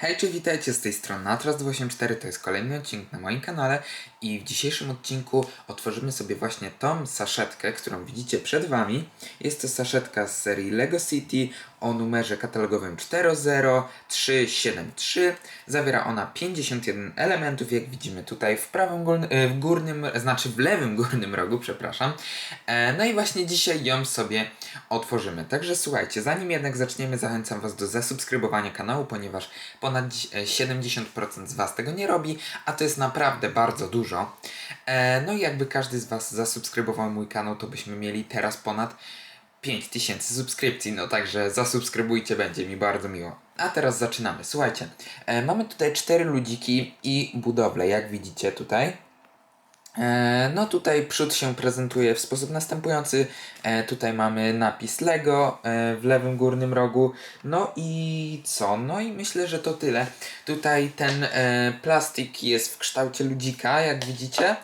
Hej, czy witajcie z tej strony Natras284, to jest kolejny odcinek na moim kanale i w dzisiejszym odcinku otworzymy sobie właśnie tą saszetkę, którą widzicie przed Wami. Jest to saszetka z serii LEGO City o numerze katalogowym 40373. Zawiera ona 51 elementów, jak widzimy tutaj w prawym górnym, e, w górnym, znaczy w lewym górnym rogu, przepraszam. E, No i właśnie dzisiaj ją sobie otworzymy. Także słuchajcie, zanim jednak zaczniemy, zachęcam Was do zasubskrybowania kanału, ponieważ ponad dzi- e, 70% z Was tego nie robi, a to jest naprawdę bardzo dużo. No i jakby każdy z Was zasubskrybował mój kanał, to byśmy mieli teraz ponad 5000 subskrypcji, no także zasubskrybujcie, będzie mi bardzo miło. A teraz zaczynamy. Słuchajcie, e, mamy tutaj cztery ludziki i budowlę, jak widzicie tutaj. E, No tutaj przód się prezentuje w sposób następujący. E, tutaj mamy napis Lego e, w lewym górnym rogu. No i co? No i myślę, że to tyle. Tutaj ten e, plastik jest w kształcie ludzika, jak widzicie.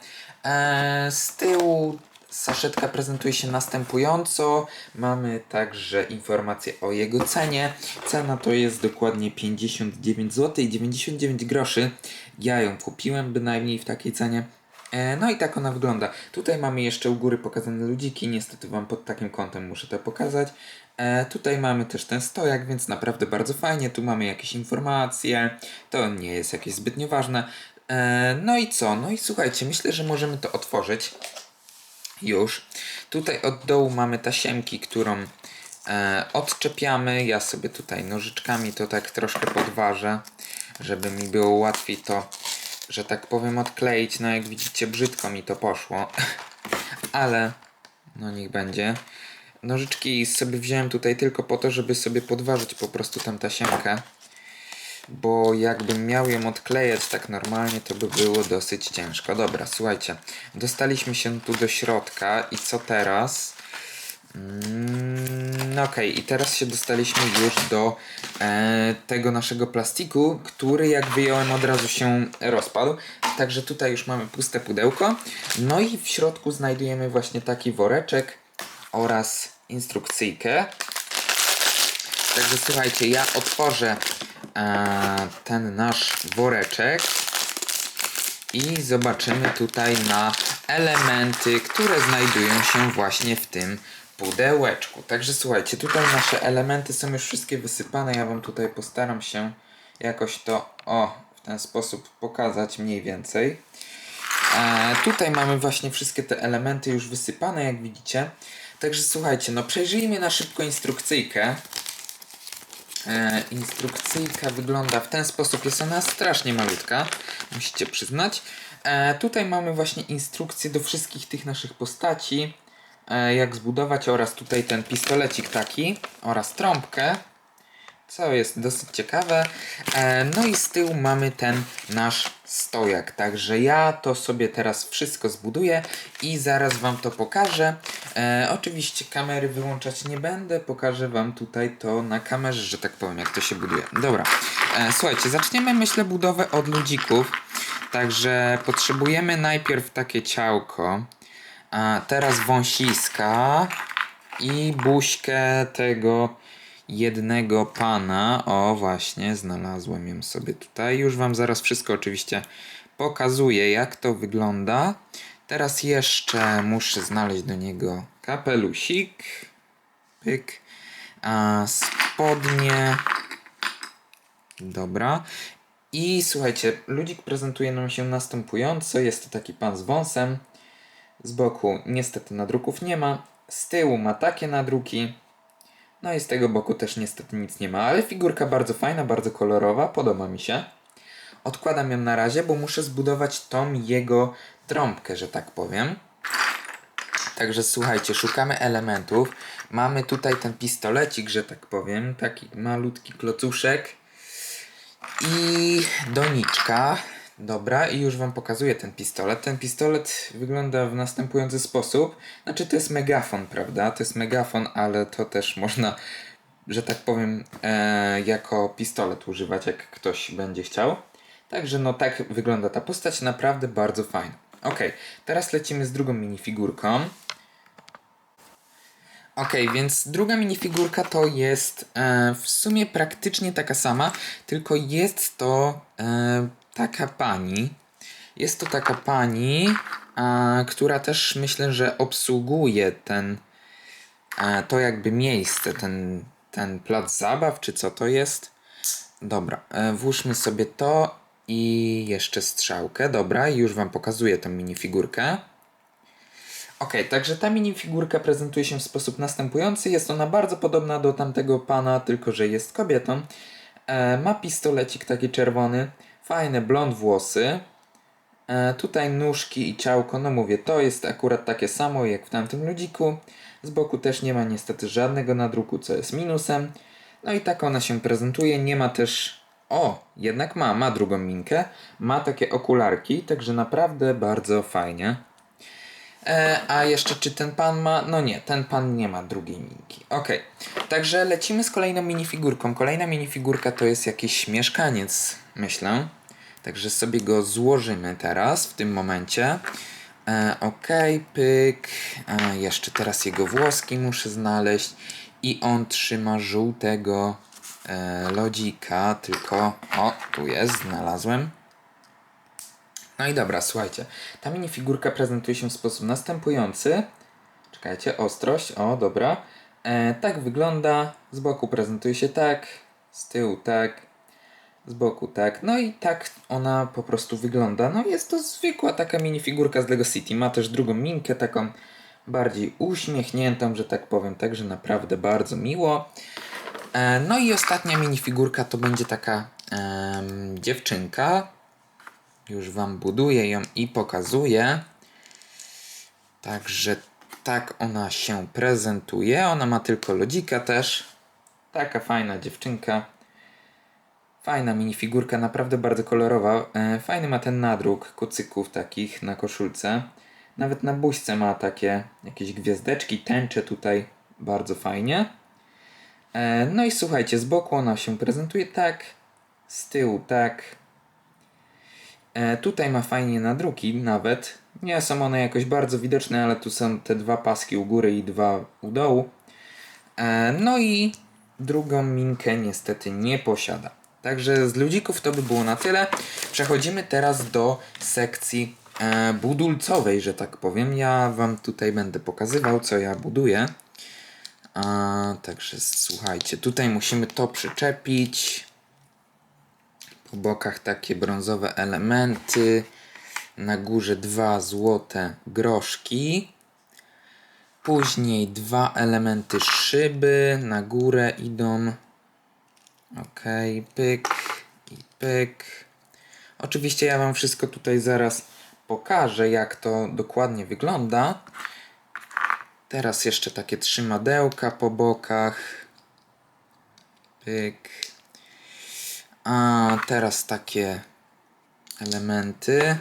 E, z tyłu saszetka prezentuje się następująco. Mamy także informację o jego cenie. Cena to jest dokładnie 59 zł i 99 groszy. Ja ją kupiłem bynajmniej w takiej cenie. E, No i tak ona wygląda. Tutaj mamy jeszcze u góry pokazane ludziki, niestety Wam pod takim kątem muszę to pokazać. E, tutaj mamy też ten stojak, więc naprawdę bardzo fajnie. Tu mamy jakieś informacje, to nie jest jakieś zbytnio ważne. E, no i co? No i słuchajcie, myślę, że możemy to otworzyć już. Tutaj od dołu mamy tasiemki, którą e, odczepiamy. Ja sobie tutaj nożyczkami to tak troszkę podważę, żeby mi było łatwiej to, że tak powiem, odkleić. No jak widzicie, brzydko mi to poszło, ale no niech będzie. Nożyczki sobie wziąłem tutaj tylko po to, żeby sobie podważyć po prostu tam tasiemkę. Bo jakbym miał ją odklejać tak normalnie, to by było dosyć ciężko. Dobra, słuchajcie, dostaliśmy się tu do środka i co teraz? Mm, Okej, i teraz się dostaliśmy już do e, tego naszego plastiku, który jak wyjąłem od razu się rozpadł. Także tutaj już mamy puste pudełko. No i w środku znajdujemy właśnie taki woreczek oraz instrukcyjkę. Także słuchajcie, ja otworzę ten nasz woreczek i zobaczymy tutaj na elementy, które znajdują się właśnie w tym pudełeczku. Także słuchajcie, tutaj nasze elementy są już wszystkie wysypane. Ja Wam tutaj postaram się jakoś to o w ten sposób pokazać mniej więcej. E, tutaj mamy właśnie wszystkie te elementy już wysypane, jak widzicie. Także słuchajcie, no przejrzyjmy na szybko instrukcyjkę. E, instrukcyjka wygląda w ten sposób. Jest ona strasznie malutka, musicie przyznać. E, tutaj mamy właśnie instrukcje do wszystkich tych naszych postaci, e, jak zbudować oraz tutaj ten pistolecik taki oraz trąbkę, co jest dosyć ciekawe. E, no i z tyłu mamy ten nasz stojak, także ja to sobie teraz wszystko zbuduję i zaraz Wam to pokażę. E, oczywiście kamery wyłączać nie będę, pokażę Wam tutaj to na kamerze, że tak powiem, jak to się buduje. Dobra, e, słuchajcie, zaczniemy myślę budowę od ludzików, także potrzebujemy najpierw takie ciałko, a teraz wąsiska i buźkę tego jednego pana. O, właśnie, znalazłem ją sobie tutaj. Już Wam zaraz wszystko oczywiście pokazuję, jak to wygląda. Teraz jeszcze muszę znaleźć do niego kapelusik. Pyk. A, spodnie. Dobra. I słuchajcie, ludzik prezentuje nam się następująco. Jest to taki pan z wąsem. Z boku niestety nadruków nie ma. Z tyłu ma takie nadruki. No i z tego boku też niestety nic nie ma, ale figurka bardzo fajna, bardzo kolorowa, podoba mi się. Odkładam ją na razie, bo muszę zbudować tą jego trąbkę, że tak powiem. Także słuchajcie, szukamy elementów. Mamy tutaj ten pistolecik, że tak powiem, taki malutki klocuszek i doniczka. Dobra, i już wam pokazuję ten pistolet. Ten pistolet wygląda w następujący sposób. Znaczy, to jest megafon, prawda? To jest megafon, ale to też można, że tak powiem, e, jako pistolet używać, jak ktoś będzie chciał. Także, no tak wygląda ta postać, naprawdę bardzo fajna. Ok, teraz lecimy z drugą minifigurką. Okej, więc druga minifigurka to jest e, w sumie praktycznie taka sama, tylko jest to e, taka pani. Jest to taka pani, e, która też myślę, że obsługuje ten e, to jakby miejsce, ten, ten plac zabaw, czy co to jest. Dobra, e, włóżmy sobie to i jeszcze strzałkę. Dobra, już wam pokazuję tę minifigurkę. Okej, także ta minifigurka prezentuje się w sposób następujący. Jest ona bardzo podobna do tamtego pana, tylko że jest kobietą. E, ma pistolecik taki czerwony, fajne blond włosy. E, tutaj nóżki i ciałko, no mówię, to jest akurat takie samo jak w tamtym ludziku. Z boku też nie ma niestety żadnego nadruku, co jest minusem. No i tak ona się prezentuje. Nie ma też. O, jednak ma, ma drugą minkę. Ma takie okularki, także naprawdę bardzo fajnie. E, a jeszcze czy ten pan ma? No nie, ten pan nie ma drugiej minki. Okej, także lecimy z kolejną minifigurką. Kolejna minifigurka to jest jakiś mieszkaniec, myślę. Także sobie go złożymy teraz, w tym momencie. E, Okej, pyk. E, jeszcze teraz jego włoski muszę znaleźć. I on trzyma żółtego e, lodzika, tylko... O, tu jest, znalazłem. No i dobra, słuchajcie. Ta minifigurka prezentuje się w sposób następujący. Czekajcie, ostrość, o dobra. E, tak wygląda. Z boku prezentuje się tak, z tyłu tak, z boku tak. No i tak ona po prostu wygląda. No jest to zwykła taka minifigurka z Lego City. Ma też drugą minkę, taką bardziej uśmiechniętą, że tak powiem. Także naprawdę bardzo miło. E, no i ostatnia minifigurka to będzie taka em, dziewczynka. Już wam buduję ją i pokazuję. Także tak ona się prezentuje. Ona ma tylko lodzika też. Taka fajna dziewczynka. Fajna minifigurka, naprawdę bardzo kolorowa. E, Fajny ma ten nadruk kucyków takich na koszulce. Nawet na buźce ma takie jakieś gwiazdeczki, tęcze tutaj. Bardzo fajnie. E, No i słuchajcie, z boku ona się prezentuje tak, z tyłu tak. E, tutaj ma fajnie nadruki nawet. Nie są one jakoś bardzo widoczne, ale tu są te dwa paski u góry i dwa u dołu. No i drugą minkę niestety nie posiada. Także z ludzików to by było na tyle. Przechodzimy teraz do sekcji e, budulcowej, że tak powiem. Ja wam tutaj będę pokazywał, co ja buduję. A, także słuchajcie, tutaj musimy to przyczepić. Po bokach takie brązowe elementy. Na górze dwa złote groszki. Później dwa elementy szyby. Na górę idą. Okej, pyk i pyk. Oczywiście ja Wam wszystko tutaj zaraz pokażę, jak to dokładnie wygląda. Teraz jeszcze takie trzymadełka po bokach. Pyk. A teraz takie elementy,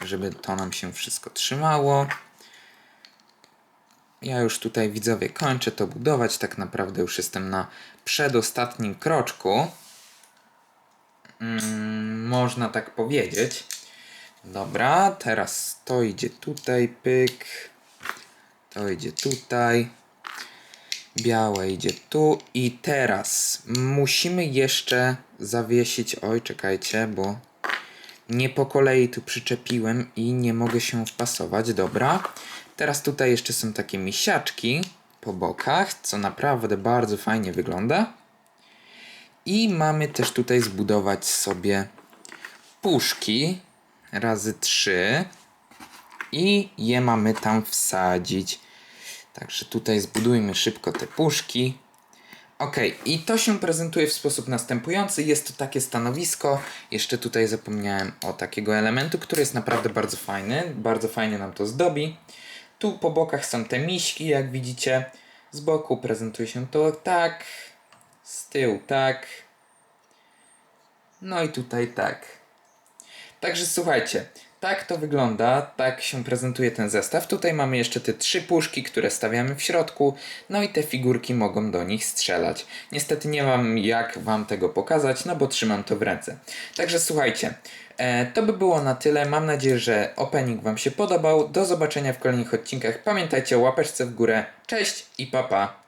żeby to nam się wszystko trzymało. Ja już tutaj widzowie kończę to budować. Tak naprawdę już jestem na przedostatnim kroczku. Mm, można tak powiedzieć. Dobra, teraz to idzie tutaj, pyk. To idzie tutaj. Białe idzie tu. I teraz musimy jeszcze zawiesić. Oj, czekajcie, bo nie po kolei tu przyczepiłem i nie mogę się wpasować. Dobra. Teraz tutaj jeszcze są takie misiaczki po bokach, co naprawdę bardzo fajnie wygląda. I mamy też tutaj zbudować sobie puszki razy trzy i je mamy tam wsadzić. Także tutaj zbudujmy szybko te puszki. Ok, i to się prezentuje w sposób następujący. Jest to takie stanowisko. Jeszcze tutaj zapomniałem o takiego elementu, który jest naprawdę bardzo fajny. Bardzo fajnie nam to zdobi. Tu po bokach są te miśki, jak widzicie. Z boku prezentuje się to tak. Z tyłu tak. No i tutaj tak. Także słuchajcie, tak to wygląda, tak się prezentuje ten zestaw. Tutaj mamy jeszcze te trzy puszki, które stawiamy w środku, no i te figurki mogą do nich strzelać. Niestety nie mam jak wam tego pokazać, no bo trzymam to w ręce. Także słuchajcie, to by było na tyle. Mam nadzieję, że opening wam się podobał. Do zobaczenia w kolejnych odcinkach. Pamiętajcie o łapeczce w górę. Cześć i papa. Pa.